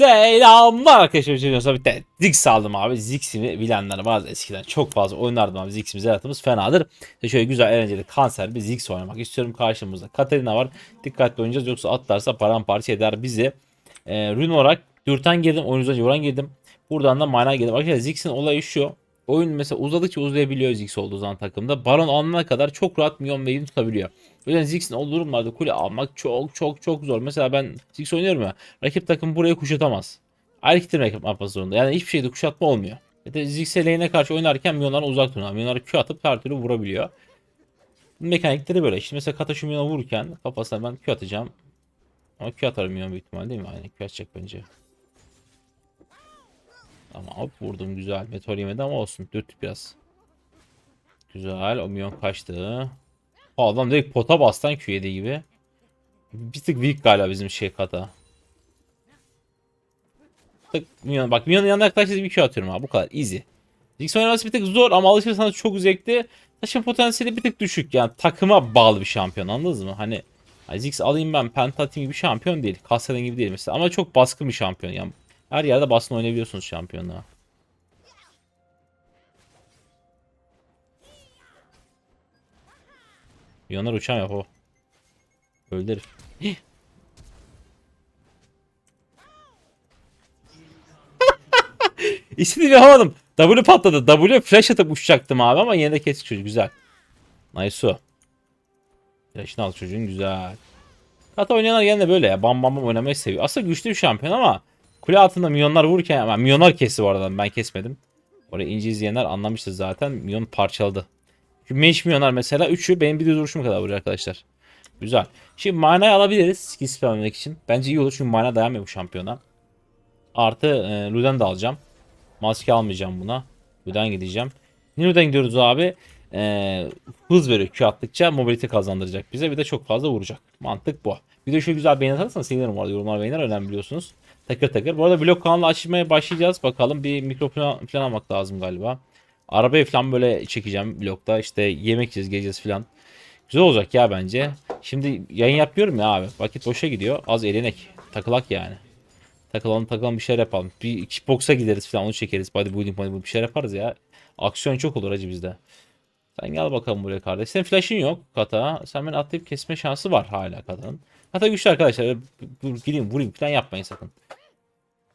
Selamlar arkadaşlar. Şimdi bir de Ziggs aldım abi. Ziggs'imi bilenler vardı eskiden. Çok fazla oynardım abi. Ziggs'imiz yaratımız fenadır. Ve şöyle güzel eğlenceli kanser bir Ziggs oynamak istiyorum. Karşımızda Katarina var. Dikkatli oynayacağız yoksa atlarsa paramparça eder bizi. Ee, rün olarak dürten girdim. Oyun uzayınca vuran girdim. Buradan da mana girdim. Arkadaşlar Ziggs'in olayı şu. Oyun mesela uzadıkça uzayabiliyor Ziggs olduğu zaman takımda. Baron alana kadar çok rahat milyon wave'ini tutabiliyor. O yüzden Ziggs'in o durumlarda kule almak çok çok çok zor. Mesela ben Ziggs oynuyorum ya. Rakip takım burayı kuşatamaz. Kitle rakip yapması zorunda. Yani hiçbir şeyde kuşatma olmuyor. Da Ziggs'e lane'e karşı oynarken milyonlar uzak duruyor. Milyonlar Q atıp her türlü vurabiliyor. Mekanikleri böyle. İşte mesela Kata şu milyona vururken kafasına ben Q atacağım. Ama Q atarım milyon büyük ihtimal değil mi? Aynen Q atacak bence. Ama hop vurdum güzel. Meteor yemedi ama olsun. Dürt biraz. Güzel. O milyon kaçtı. O adam direkt pota bastan Q7 gibi. Bir tık weak galiba bizim şey kata. Tık minyon, bak minyonun yanına yaklaşınca bir Q atıyorum abi bu kadar easy. Ziggs oynaması bir tık zor ama alışırsanız çok zevkli. Taşın potansiyeli bir tık düşük yani takıma bağlı bir şampiyon anladınız mı? Hani Ziggs alayım ben penta atayım gibi şampiyon değil. Kastelin gibi değil mesela ama çok baskın bir şampiyon yani. Her yerde baskın oynayabiliyorsunuz şampiyonluğa. Milyonlar uçan yap o. Öldü herif. İstediğimi yapamadım. W patladı. W flash atıp uçacaktım abi ama yine de kesik çocuk. Güzel. Nice o. Flash'ını al çocuğun güzel. Hatta oynayanlar gene de böyle ya. Bam bam bam oynamayı seviyor. Aslında güçlü bir şampiyon ama kule altında milyonlar vururken ama milyonlar kesti bu arada ben kesmedim. Oraya ince izleyenler anlamıştır zaten. Milyon parçaladı. Şu meş milyonlar mesela 3'ü benim bir düz vuruşum kadar vuruyor arkadaşlar. Güzel. Şimdi manayı alabiliriz skill spamlamak için. Bence iyi olur çünkü mana dayanmıyor bu şampiyona. Artı e, Luden de alacağım. Maske almayacağım buna. Luden gideceğim. Ninu'dan gidiyoruz abi. E, hız veriyor Q attıkça mobilite kazandıracak bize. Bir de çok fazla vuracak. Mantık bu. Bir de şu güzel beğeni atarsanız sevinirim orada. Yorumlar beğenir önemli biliyorsunuz. Takır takır. Bu arada blog kanalı açmaya başlayacağız. Bakalım bir mikro plan, plan almak lazım galiba. Arabayı falan böyle çekeceğim blogda. İşte yemek yiyeceğiz, geleceğiz falan. Güzel olacak ya bence. Şimdi yayın yapıyorum ya abi. Vakit boşa gidiyor. Az elenek. Takılak yani. Takılalım takılalım bir şeyler yapalım. Bir kickboksa gideriz falan onu çekeriz. Bodybuilding bodybuilding bir şeyler yaparız ya. Aksiyon çok olur acı bizde. Sen gel bakalım buraya kardeş. Senin flash'ın yok kata. Sen beni atlayıp kesme şansı var hala katanın. Kata güçlü arkadaşlar. Dur gireyim vurayım falan yapmayın sakın.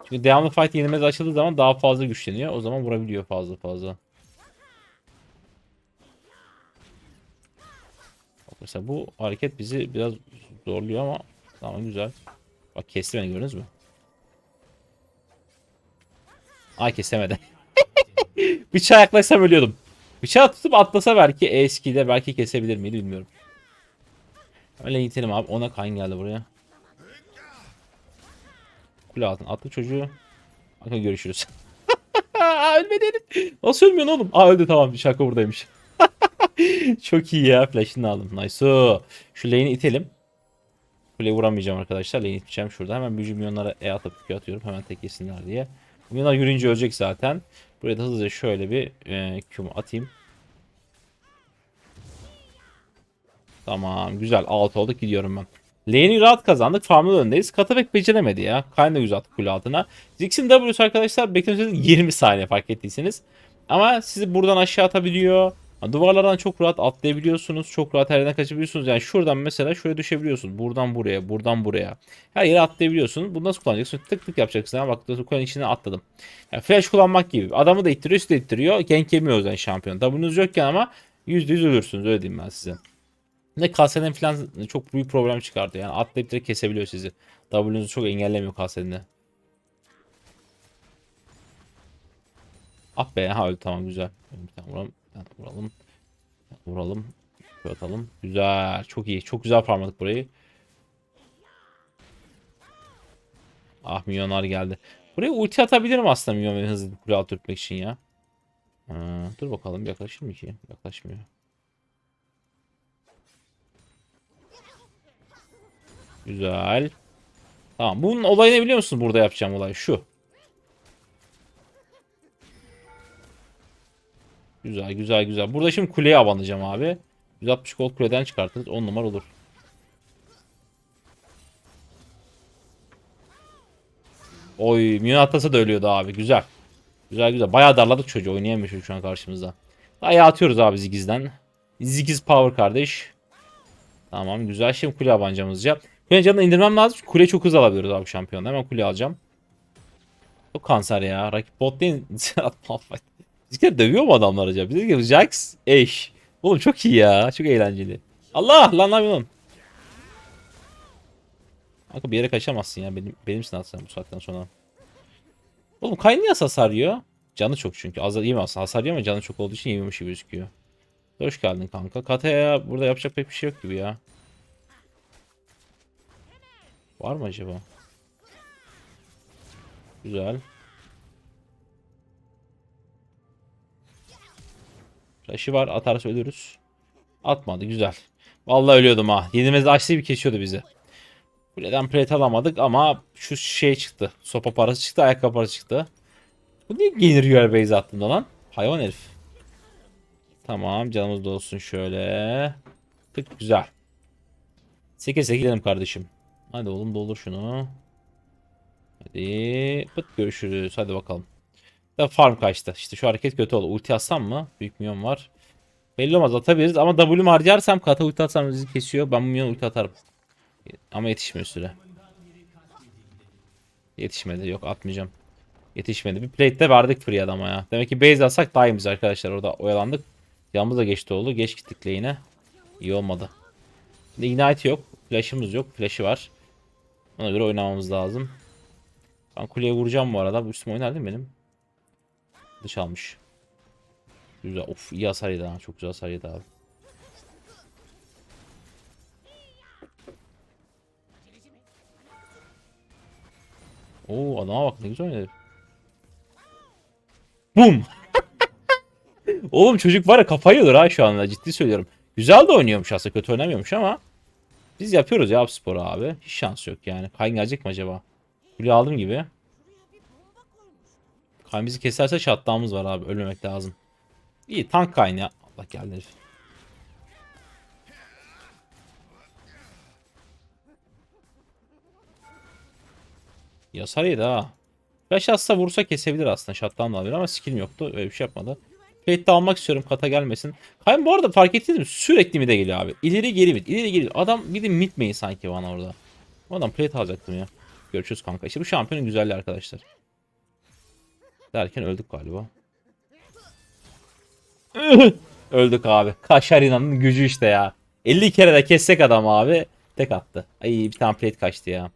Çünkü devamlı fight yenilmez açıldığı zaman daha fazla güçleniyor. O zaman vurabiliyor fazla fazla. Mesela bu hareket bizi biraz zorluyor ama tamam güzel. Bak kesti beni gördünüz mü? Ay kesemedi. Bıçağa yaklaşsam ölüyordum. Bıçağı tutup atlasa belki eskide belki kesebilir miydi bilmiyorum. Öyle itelim abi. Ona kayn geldi buraya. Kule altın attı çocuğu. Bakın görüşürüz. Ölmedi herif. Nasıl ölmüyorsun oğlum? Aa öldü tamam. Şaka buradaymış. Çok iyi ya. Flash'ını aldım. Nice. o. Şu lane'i itelim. Kuleye vuramayacağım arkadaşlar. Lane'i iteceğim şurada. Hemen büyücü milyonlara E atıp Q atıyorum. Hemen tek yesinler diye. Milyonlar yürüyünce ölecek zaten. Buraya da hızlıca şöyle bir e, Q'mu atayım. Tamam güzel. Alt olduk gidiyorum ben. Lane'i rahat kazandık. Farm'da öndeyiz. Katabek beceremedi ya. Kayna yüz attık kule altına. Ziggs'in W'su arkadaşlar beklemeseniz 20 saniye fark ettiyseniz. Ama sizi buradan aşağı atabiliyor. Duvarlardan çok rahat atlayabiliyorsunuz. Çok rahat her yerden kaçabiliyorsunuz. Yani şuradan mesela şuraya düşebiliyorsunuz. Buradan buraya, buradan buraya. Her yere atlayabiliyorsunuz. Bunu nasıl kullanacaksınız? Tık tık yapacaksınız. Ha, bak kulenin içine atladım. Yani flash kullanmak gibi. Adamı da ittiriyor, üstü de ittiriyor. Gank yemiyor o yüzden şampiyon. W'nuz yokken ama %100 ölürsünüz. Öyle diyeyim ben size. Ne kaseden falan çok büyük problem çıkardı. Yani atlayıp direkt kesebiliyor sizi. W'nuzu çok engellemiyor kasedinde. Ah be ha öldü tamam güzel. Bir tane vuralım. Tane vuralım. Vuralım. Şöyle atalım. Güzel. Çok iyi. Çok güzel farmladık burayı. Ah milyonlar geldi. Buraya ulti atabilirim aslında milyon beni hızlı kule altı tutmak için ya. Ha, dur bakalım yaklaşır mı ki? Yaklaşmıyor. Güzel. Tamam. Bunun olayı ne biliyor musun burada yapacağım olay? Şu. Güzel güzel güzel. Burada şimdi kuleye abanacağım abi. 160 gold kuleden çıkartırız. 10 numara olur. Oy Minyon atlasa da ölüyordu abi. Güzel. Güzel güzel. Bayağı darladık çocuğu. Oynayamıyor şu an karşımızda. Ayağı atıyoruz abi Zigiz'den. Zigiz power kardeş. Tamam güzel. Şimdi kule abancamızca. Kule canını indirmem lazım. Kule çok hızlı alabiliyoruz abi şampiyonda. Hemen kule alacağım. Çok kanser ya. Rakip bot değil. Malphite. Bizimkiler dövüyor mu adamlar acaba? Bizimkiler Jax eş. Oğlum çok iyi ya. Çok eğlenceli. Allah lan lan lan. Kanka bir yere kaçamazsın ya. Benim, benimsin aslında bu saatten sonra. Oğlum Kayn niye hasar yiyor? Canı çok çünkü. Az yemiyor aslında. Hasar yiyor ama canı çok olduğu için yemiyormuş gibi gözüküyor. Hoş geldin kanka. Kataya burada yapacak pek bir şey yok gibi ya. Var mı acaba? Güzel. Flash'ı var. Atarsa ölürüz. Atmadı. Güzel. Vallahi ölüyordum ha. Yenilmez açtığı bir kesiyordu bizi. Kuleden plate alamadık ama şu şey çıktı. Sopa parası çıktı. Ayakkabı parası çıktı. Bu niye gelir UR base attığında lan? Hayvan herif. Tamam canımız da olsun şöyle. Tık güzel. 8 8 gidelim kardeşim. Hadi oğlum doldur şunu. Hadi pıt görüşürüz. Hadi bakalım. Da farm kaçtı. İşte şu hareket kötü oldu. Ulti atsam mı? Büyük milyon var. Belli olmaz atabiliriz ama W'm harcarsam kata ulti atsam bizi kesiyor. Ben bu milyon ulti atarım. Ama yetişmiyor süre. Yetişmedi. Yok atmayacağım. Yetişmedi. Bir plate'de verdik free adama ya. Demek ki base alsak daha iyiymiş arkadaşlar. Orada oyalandık. Yanımız da geçti oldu. Geç gittik lane'e. İyi olmadı. Ignite yok. Flash'ımız yok. Flash'ı var. Ona göre oynamamız lazım. Ben kuleye vuracağım bu arada. Bu üstüme oynar değil mi benim? Dış almış. Güzel. Of iyi hasar yedi ha. Çok güzel hasar yedi abi. Oo adama bak ne güzel oynadı. Bum. Oğlum çocuk var ya kafayı yiyor ha şu anda ciddi söylüyorum. Güzel de oynuyormuş aslında kötü oynamıyormuş ama biz yapıyoruz ya bu sporu abi. Hiç şans yok yani. Kayn gelecek mi acaba? Kule aldım gibi. Kayn bizi keserse şatlamız var abi. Ölmemek lazım. İyi tank Kayn ya. Allah geldi herif. Yasar yedi ha. Flash atsa vursa kesebilir aslında. Shutdown da alabilir ama skill'im yoktu. Öyle bir şey yapmadı. Plate almak istiyorum. Kata gelmesin. Kayn bu arada fark ettiniz mi? Sürekli mid'e geliyor abi. İleri geri mid. İleri geri. Adam bir de mid main sanki bana orada. O adam plate alacaktım ya. Görüşürüz kanka. İşte bu şampiyonun güzelliği arkadaşlar. Derken öldük galiba. öldük abi. Kaşarina'nın gücü işte ya. 50 kere de kessek adam abi. Tek attı. Ay bir tane plate kaçtı ya.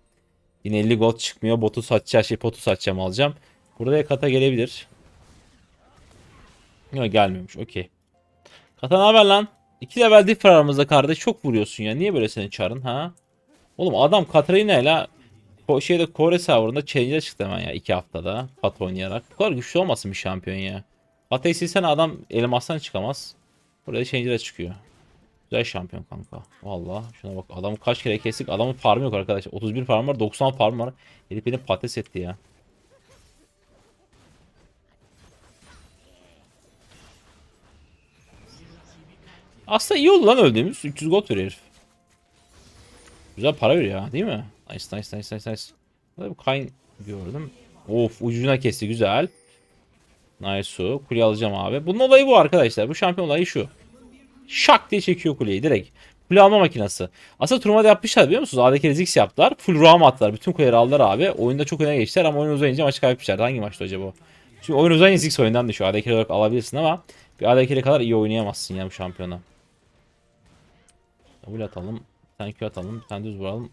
Yine 50 gold çıkmıyor. Botu satacağım. Şey potu satacağım alacağım. Burada kata gelebilir. Yok gelmiyormuş. Okey. Kata ne haber lan? 2 level diff kardeş. Çok vuruyorsun ya. Niye böyle seni çağırın ha? Oğlum adam Katarina ile o şeyde Kore serverında challenge'e çıktı hemen ya 2 haftada. Kat oynayarak. Bu kadar güçlü olmasın bir şampiyon ya. Kata'yı silsen adam elmastan çıkamaz. Buraya challenge'e çıkıyor. Güzel şampiyon kanka. Valla şuna bak adamı kaç kere kestik. Adamın farmı yok arkadaşlar. 31 farm var 90 farm var. Herif beni patates etti ya. Aslında iyi oldu lan öldüğümüz. 300 gold veriyor herif. Güzel para veriyor ya değil mi? Nice nice nice nice nice. Bir kayn gördüm. Of ucuna kesti güzel. Nice su. Kule alacağım abi. Bunun olayı bu arkadaşlar. Bu şampiyon olayı şu. Şak diye çekiyor kuleyi direkt. Kule alma makinesi. Aslında turnuvada yapmışlar biliyor musunuz? A'daki Ziggs yaptılar. Full roam attılar. Bütün kuleleri aldılar abi. Oyunda çok öne geçtiler ama oyun uzayınca maçı kaybetmişler. Hangi maçtı acaba? Çünkü oyun uzayınca Ziggs oyundan düşüyor. A'daki olarak alabilirsin ama bir A'daki kadar iyi oynayamazsın ya bu şampiyona. Double atalım. Bir tane Q atalım. Bir tane düz vuralım.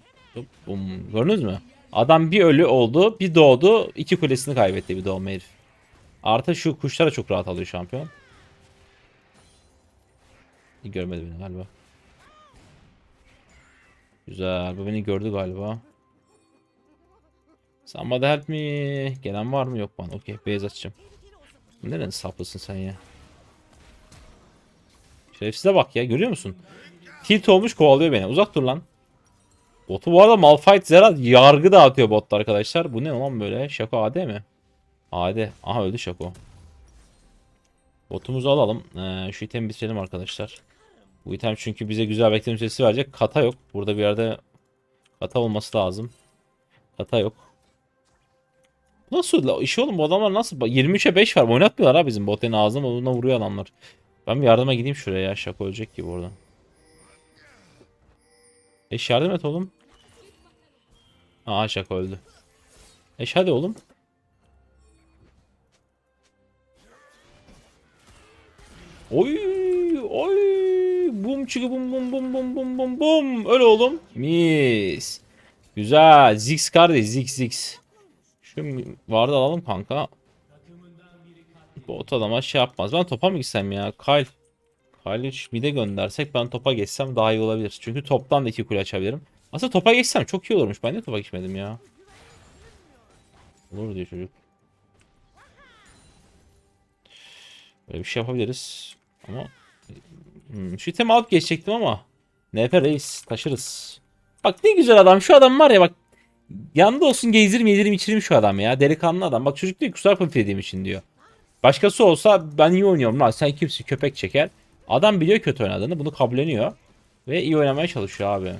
Bum. Gördünüz mü? Adam bir ölü oldu. Bir doğdu. iki kulesini kaybetti bir doğma herif. Artı şu kuşlara çok rahat alıyor şampiyon. Görmedi beni galiba. Güzel. Bu beni gördü galiba. Somebody help me. Gelen var mı? Yok bana. Okey. Beyaz açacağım. Neren saplısın sen ya? Şerefsize bak ya. Görüyor musun? Tilt olmuş kovalıyor beni. Uzak dur lan. Botu bu arada Malphite Zerat yargı dağıtıyor botta arkadaşlar. Bu ne lan böyle? Şako AD mi? AD. Aha öldü Şako. Botumuzu alalım. Ee, şu itemi bitirelim arkadaşlar. Bu item çünkü bize güzel bekleme süresi verecek. Kata yok. Burada bir yerde kata olması lazım. Kata yok. Nasıl? İş oğlum bu adamlar nasıl? Bak, 23'e 5 var. Oynatmıyorlar ha bizim botenin ağzına onunla vuruyor adamlar. Ben bir yardıma gideyim şuraya ya. Şaka ölecek gibi orada. Eş yardım et oğlum. Aa şaka öldü. Eş hadi oğlum. Oy oy. Bum çıkı bum bum bum bum bum bum bum. Öyle oğlum. Mis. Güzel. Ziggs kardeş Ziggs Ziggs. Şu vardı alalım kanka. Bot adama şey yapmaz. Ben topa mı gitsem ya? Kyle. Kyle'i mide göndersek ben topa geçsem daha iyi olabilir. Çünkü toptan da iki kule açabilirim aslında topa geçsem çok iyi olurmuş ben de topa geçmedim ya olur diyor çocuk Böyle bir şey yapabiliriz. Ama hmm, şu itemi alıp geçecektim ama NP reis taşırız. Bak ne güzel adam. Şu adam var ya bak yanında olsun gezdirim yedirim içirim şu adam ya. Delikanlı adam. Bak çocuk diyor kusura bakma için diyor. Başkası olsa ben iyi oynuyorum lan sen kimsin köpek çeker. Adam biliyor kötü oynadığını bunu kabulleniyor. Ve iyi oynamaya çalışıyor abi.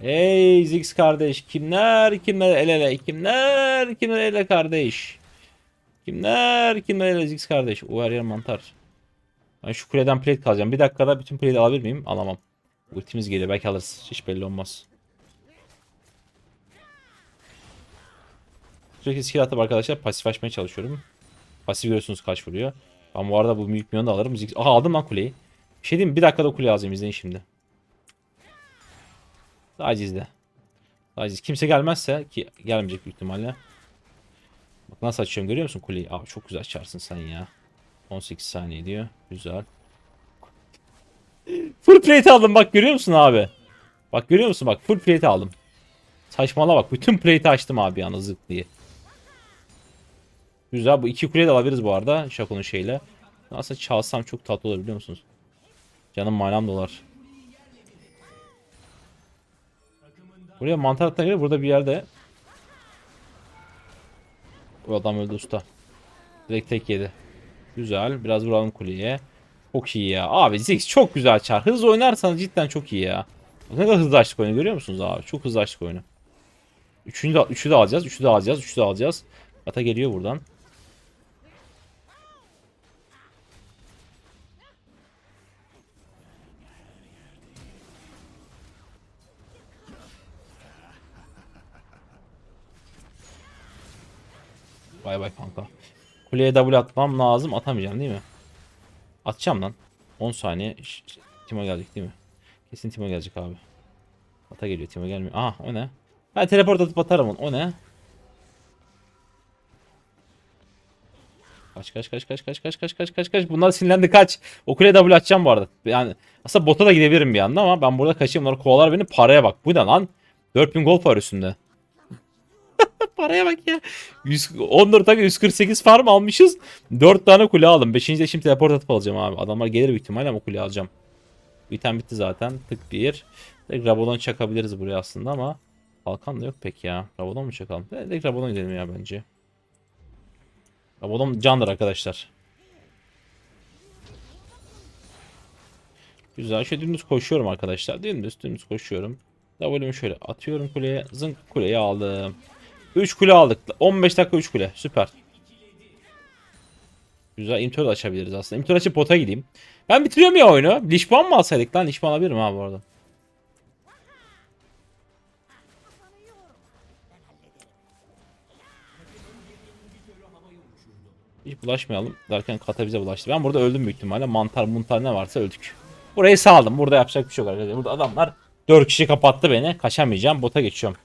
Hey Ziggs kardeş kimler kimler el ele kimler kimler el ele kardeş. Kimler kimler el ele Ziggs kardeş. O her yer mantar. Ben şu kuleden plate kalacağım. Bir dakikada bütün plate'i alabilir miyim? Alamam. Ultimiz geliyor belki alırız. Hiç belli olmaz. Sürekli skill atıp arkadaşlar pasif açmaya çalışıyorum. Pasif görüyorsunuz kaç vuruyor. Ben bu arada bu büyük milyonu da alırım. Aha aldım lan kuleyi. Bir şey diyeyim mi? Bir dakikada kule alacağım izleyin şimdi. Acizde. Aciz. Kimse gelmezse ki gelmeyecek büyük ihtimalle. Bak nasıl açıyorum görüyor musun kuleyi? Aa çok güzel açarsın sen ya. 18 saniye diyor. Güzel. Full plate aldım bak görüyor musun abi? Bak görüyor musun bak full plate aldım. Saçmala bak bütün plate'i açtım abi yalnız zık diye. Güzel bu iki kuleyi de alabiliriz bu arada Şako'nun şeyle. Aslında çalsam çok tatlı olur biliyor musunuz? Canım manam dolar. Buraya mantar atına göre burada bir yerde Bu adam öldü usta. Direkt tek yedi. Güzel. Biraz vuralım kuleye. Çok iyi ya. Abi Ziggs çok güzel çar. Hızlı oynarsanız cidden çok iyi ya. Ne kadar hızlı açtık oyunu görüyor musunuz abi? Çok hızlı açtık oyunu. Üçünü de, üçü de alacağız. Üçü de alacağız. Üçü de alacağız. Ata geliyor buradan. Bay bay kanka. Kuleye double atmam lazım. Atamayacağım değil mi? Atacağım lan. 10 saniye. Ş- ş- Timo gelecek değil mi? Kesin Timo gelecek abi. Ata geliyor Timo gelmiyor. Aha o ne? Ben teleport atıp atarım onu. O ne? Kaç kaç kaç kaç kaç kaç kaç kaç kaç kaç. Bunlar sinirlendi kaç. O kuleye double atacağım bu arada. Yani aslında bota da gidebilirim bir anda ama ben burada kaçayım. Bunlar kovalar beni. Paraya bak. Bu ne lan? 4000 gold var üstünde. Paraya bak ya. 100, 14 dakika 148 farm almışız. 4 tane kule aldım. 5. de şimdi teleport atıp alacağım abi. Adamlar gelir büyük ihtimalle ama kule alacağım. Biten bitti zaten. Tık bir. Direkt Rabadon çakabiliriz buraya aslında ama Kalkan da yok pek ya. Rabadon mu çakalım? Direkt Rabadon gidelim ya bence. Rabadon candır arkadaşlar. Güzel. Şöyle dümdüz koşuyorum arkadaşlar. Dümdüz dümdüz koşuyorum. W'mi şöyle atıyorum kuleye. Zınk kuleyi aldım. 3 kule aldık. 15 dakika 3 kule. Süper. Güzel. İmtör açabiliriz aslında. İmtör açıp bota gideyim. Ben bitiriyorum ya oyunu. Lişban mı alsaydık lan? Lişban alabilirim ha bu arada. Hiç bulaşmayalım derken kata bize bulaştı. Ben burada öldüm büyük ihtimalle. Mantar muntar ne varsa öldük. Burayı saldım. Burada yapacak bir şey yok arkadaşlar. Burada adamlar 4 kişi kapattı beni. Kaçamayacağım. Bota geçiyorum.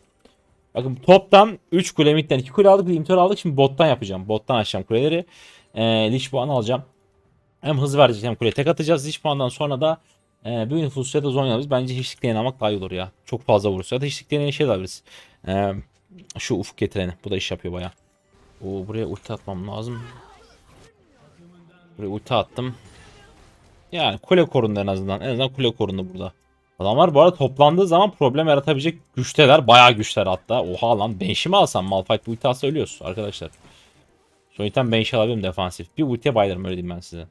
Bakın toptan 3 kule midden 2 kule aldık. Bir imtör aldık. Şimdi bottan yapacağım. Bottan açacağım kuleleri. Ee, Lich puanı alacağım. Hem hız vereceğiz hem kule tek atacağız. Lich puandan sonra da e, bir nüfus ya da zon alırız. Bence hiçlik deneyen almak daha iyi olur ya. Çok fazla vurursa ya da hiçlik deneyen şey de alırız. Şu ufuk getireni. Bu da iş yapıyor baya. Oo, buraya ulti atmam lazım. Buraya ulti attım. Yani kule korundu en azından. En azından kule korundu burada. Adamlar bu arada toplandığı zaman problem yaratabilecek güçteler. Bayağı güçler hatta. Oha lan mi alsam? Malphite bu ulti alsa ölüyoruz arkadaşlar. Son item Banshee alabilirim defansif. Bir ultiye bayılırım öyle diyeyim ben size.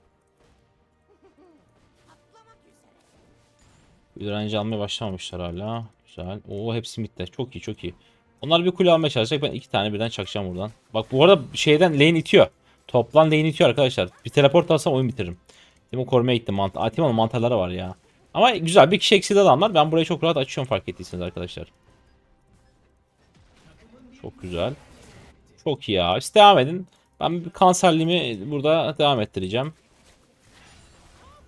Direnci almaya başlamamışlar hala. Güzel. Oo hepsi bitti. Çok iyi çok iyi. Onlar bir kule almaya çalışacak. Ben iki tane birden çakacağım buradan. Bak bu arada şeyden lane itiyor. Toplan lane itiyor arkadaşlar. Bir teleport alsam oyun bitiririm. Timo korumaya gittim. Mant Aa, Timo'nun mantarları var ya. Ama güzel bir kişi eksili adamlar. Ben burayı çok rahat açıyorum fark ettiyseniz arkadaşlar. Çok güzel. Çok iyi ya. Siz devam edin. Ben bir kanserliğimi burada devam ettireceğim.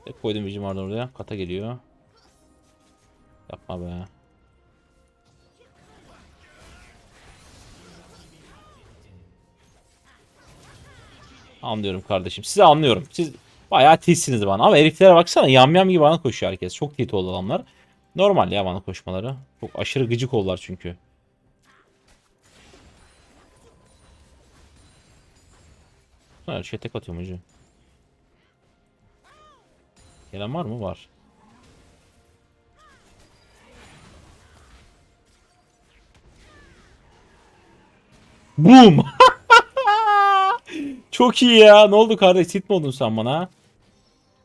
Tek koydum vicim vardı oraya. Kata geliyor. Yapma be. Anlıyorum kardeşim. Sizi anlıyorum. Siz bayağı tilsiniz bana. Ama heriflere baksana yamyam gibi bana koşuyor herkes. Çok tilt oldu adamlar. Normal ya bana koşmaları. Çok aşırı gıcık oldular çünkü. Her şey tek atıyorum hacı. Gelen var mı? Var. Boom! Çok iyi ya. Ne oldu kardeş? Sit mi oldun sen bana?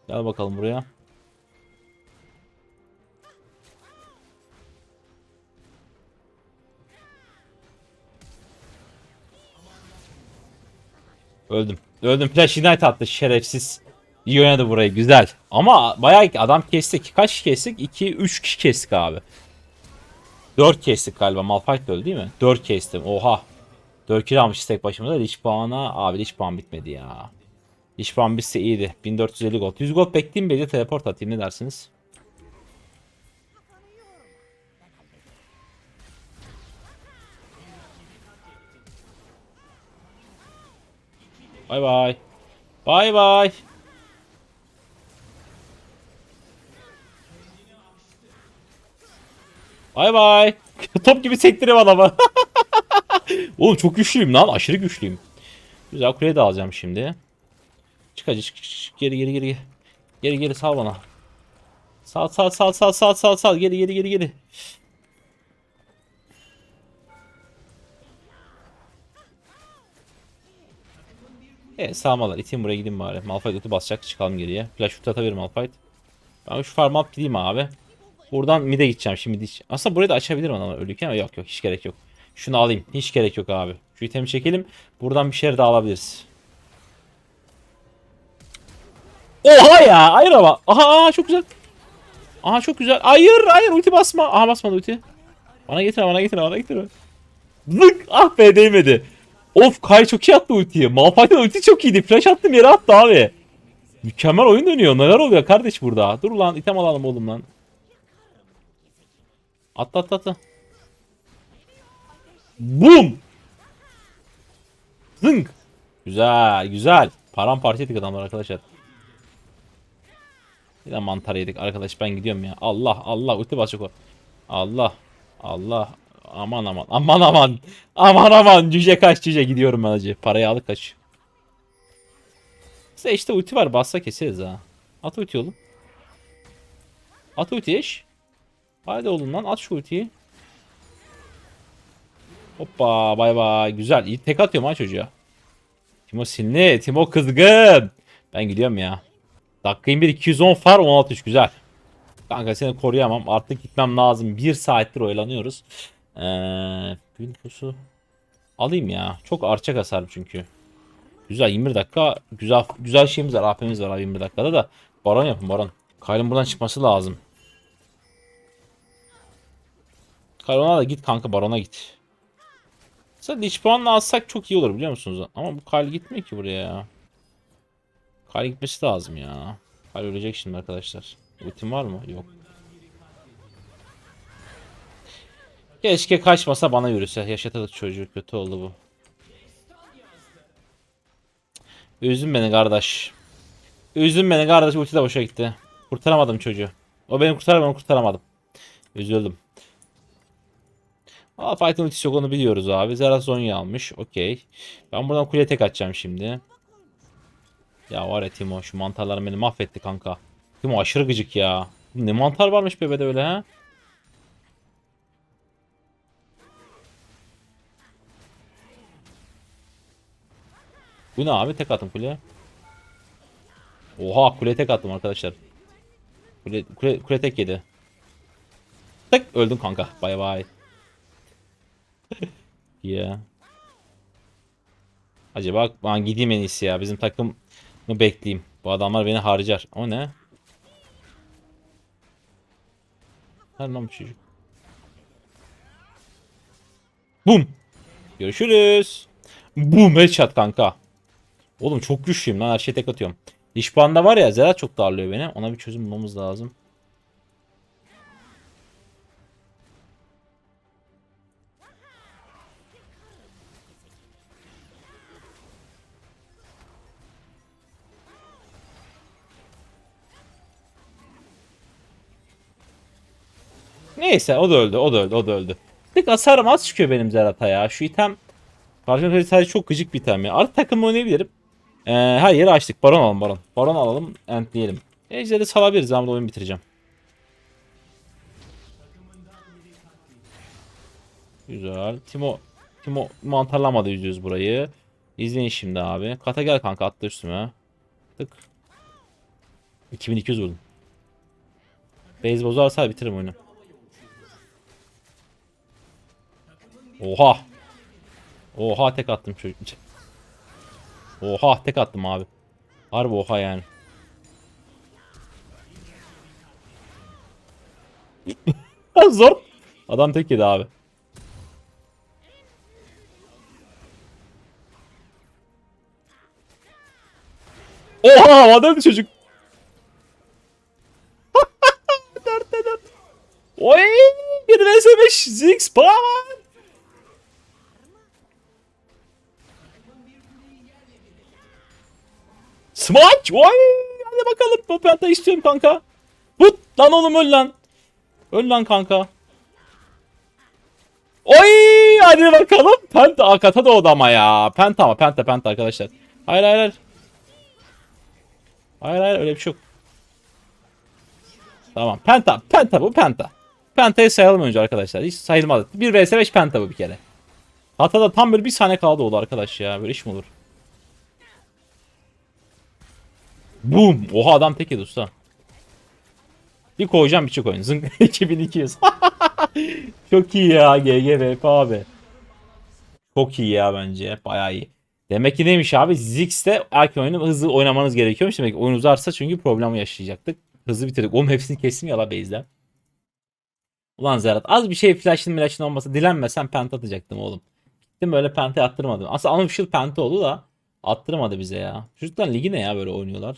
Gel bakalım buraya. Öldüm. Öldüm. Flash Ignite attı şerefsiz. İyi oynadı burayı güzel. Ama bayağı adam kestik. Kaç kişi kestik? 2 3 kişi kestik abi. 4 kestik galiba. Malphite öldü değil mi? 4 kestim. Oha. 4 kill almış tek başımıza. Lich puan'a abi Lich puan bitmedi ya. Puan bitse iyiydi. 1450 gold. 100 gold bekleyeyim bir de teleport atayım ne dersiniz? Bay bay. Bay bay. Bay bay. Top gibi sektiriyorum adamı. Oğlum çok güçlüyüm lan. Aşırı güçlüyüm. Güzel kuleyi de alacağım şimdi. Çık çık, çık. Geri geri geri. Geri geri sal bana. Sal sal sal sal sal sal sal. Geri geri geri geri. Evet sağmalar. İteyim buraya gideyim bari. Malphite ulti basacak. Çıkalım geriye. Flash ulti atabilirim Malphite. Ben şu farm up gideyim abi. Buradan mid'e gideceğim şimdi. Aslında burayı da açabilirim ama ölüyken ama yok yok hiç gerek yok. Şunu alayım. Hiç gerek yok abi. Şu itemi çekelim. Buradan bir şeyler daha alabiliriz. Oha ya! Hayır ama. Aha, aha çok güzel. Aha çok güzel. Hayır hayır ulti basma. Aha basmadı ulti. Bana getir bana getir bana getir. Zık! Ah be değmedi. Of Kay çok iyi attı ultiyi. Malphite'ın ulti çok iyiydi. Flash attım yere attı abi. Mükemmel oyun dönüyor. Neler oluyor kardeş burada? Dur lan item alalım oğlum lan. Atla atla atla. Boom! Zınk! Güzel güzel. Paramparça ettik adamlar arkadaşlar. De mantar yedik arkadaş ben gidiyorum ya. Allah Allah ulti basacak o. Allah Allah aman aman aman aman aman aman cüce kaç cüce gidiyorum ben acı. Parayı alıp kaç. Size işte ulti var bassa keseriz ha. At ulti oğlum. At ulti eş. Haydi oğlum lan at şu ultiyi. Hoppa bay bay. Güzel. İyi tek atıyorum ha çocuğa. Timo sinirli. Timo kızgın. Ben gidiyorum ya. Dakika 1 210 far 16 3 güzel. Kanka seni koruyamam. Artık gitmem lazım. 1 saattir oyalanıyoruz. Ee, gün pusu. Alayım ya. Çok arçak hasar çünkü. Güzel 21 dakika. Güzel güzel şeyimiz var. AP'miz var abi 21 dakikada da. Baron yapın baron. Kyle'ın buradan çıkması lazım. Kyle'ona da git kanka barona git. Mesela Lich puanla alsak çok iyi olur biliyor musunuz? Ama bu Kyle gitmiyor ki buraya ya. Kyle gitmesi lazım ya. Kyle ölecek şimdi arkadaşlar. Ultim var mı? Yok. Keşke kaçmasa bana yürüse. Yaşatırdık çocuğu. Kötü oldu bu. Üzdün beni kardeş. Üzdün beni kardeş. Ulti de boşa gitti. Kurtaramadım çocuğu. O beni kurtar ben onu kurtaramadım. Üzüldüm. Malphite'ın ultisi yok onu biliyoruz abi. Zera Zonya almış. Okey. Ben buradan kuleye tek atacağım şimdi. Ya var ya Timo şu mantarlar beni mahvetti kanka. Timo aşırı gıcık ya. Ne mantar varmış bebede öyle ha? Bu ne abi tek attım kuleye. Oha kule tek attım arkadaşlar. Kule, kule, kule tek yedi. Tık öldün kanka. Bay bay. ya. Acaba ben gideyim en iyisi ya. Bizim takım mı bekleyeyim? Bu adamlar beni harcar. O ne? Her lan bu çocuk. Bum. Görüşürüz. Bum headshot kanka. Oğlum çok güçlüyüm lan her şeye tek atıyorum. Dişbanda var ya Zerat çok darlıyor beni. Ona bir çözüm bulmamız lazım. Neyse o da öldü o da öldü o da öldü. Tık hasarım az çıkıyor benim Zerat'a ya. Şu item Karşımda sadece çok gıcık bir item ya. Artık takımla oynayabilirim. Ee, her yeri açtık. Baron alalım baron. Baron alalım. Entleyelim. Ejder'i salabiliriz. De oyunu bitireceğim. Güzel. Timo Timo mantarlamadı yüzüyoruz burayı. İzleyin şimdi abi. Kata gel kanka atla üstüme. Tık. 2200 vurdum. Base bozarsa bitiririm oyunu. Oha. Oha tek attım çocuk. Oha tek attım abi. Harbi oha yani. Zor. Adam tek yedi abi. Oha havada çocuk. Dörtte dört. Oy! Bir vs 5 Ziggs Power. Smaç! Oy! Hadi bakalım. Bu penta istiyorum kanka. Put! Lan oğlum öl lan. Öl lan kanka. Oy! Hadi bakalım. Penta. Akata da odama ya. Penta ama penta penta arkadaşlar. Hayır hayır hayır. Hayır hayır öyle bir şey yok. Tamam. Penta. Penta bu penta. Penta'yı sayalım önce arkadaşlar. Hiç sayılmadı. 1 vs 5 penta bu bir kere. Hatta da tam böyle bir saniye kaldı oldu arkadaş ya. Böyle iş mi olur? Boom. Oha adam tek yedi usta. Bir koyacağım bir çık oyun. Zınk 2200. Çok iyi ya GGVP abi. Çok iyi ya bence. Bayağı iyi. Demek ki neymiş abi? Ziggs'te erken oyunu hızlı oynamanız gerekiyormuş. Demek ki oyun uzarsa çünkü problem yaşayacaktık. Hızlı bitirdik. Oğlum hepsini kestim ya la base'den. Ulan Zerat az bir şey flash'ın flash'ın olmasa dilenmesen penta atacaktım oğlum. Gittim böyle penta attırmadım. Aslında unofficial penta oldu da attırmadı bize ya. Çocuklar ligi ne ya böyle oynuyorlar.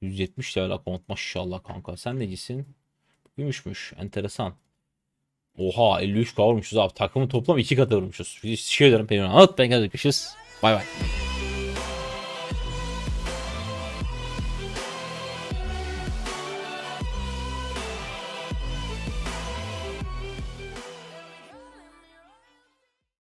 170 level account maşallah kanka. Sen necisin? Gümüşmüş. Enteresan. Oha 53 kavurmuşuz abi. Takımın toplam 2 katı vurmuşuz. Teşekkür ederim Peyron. Anlat ben geldik. Bay bay.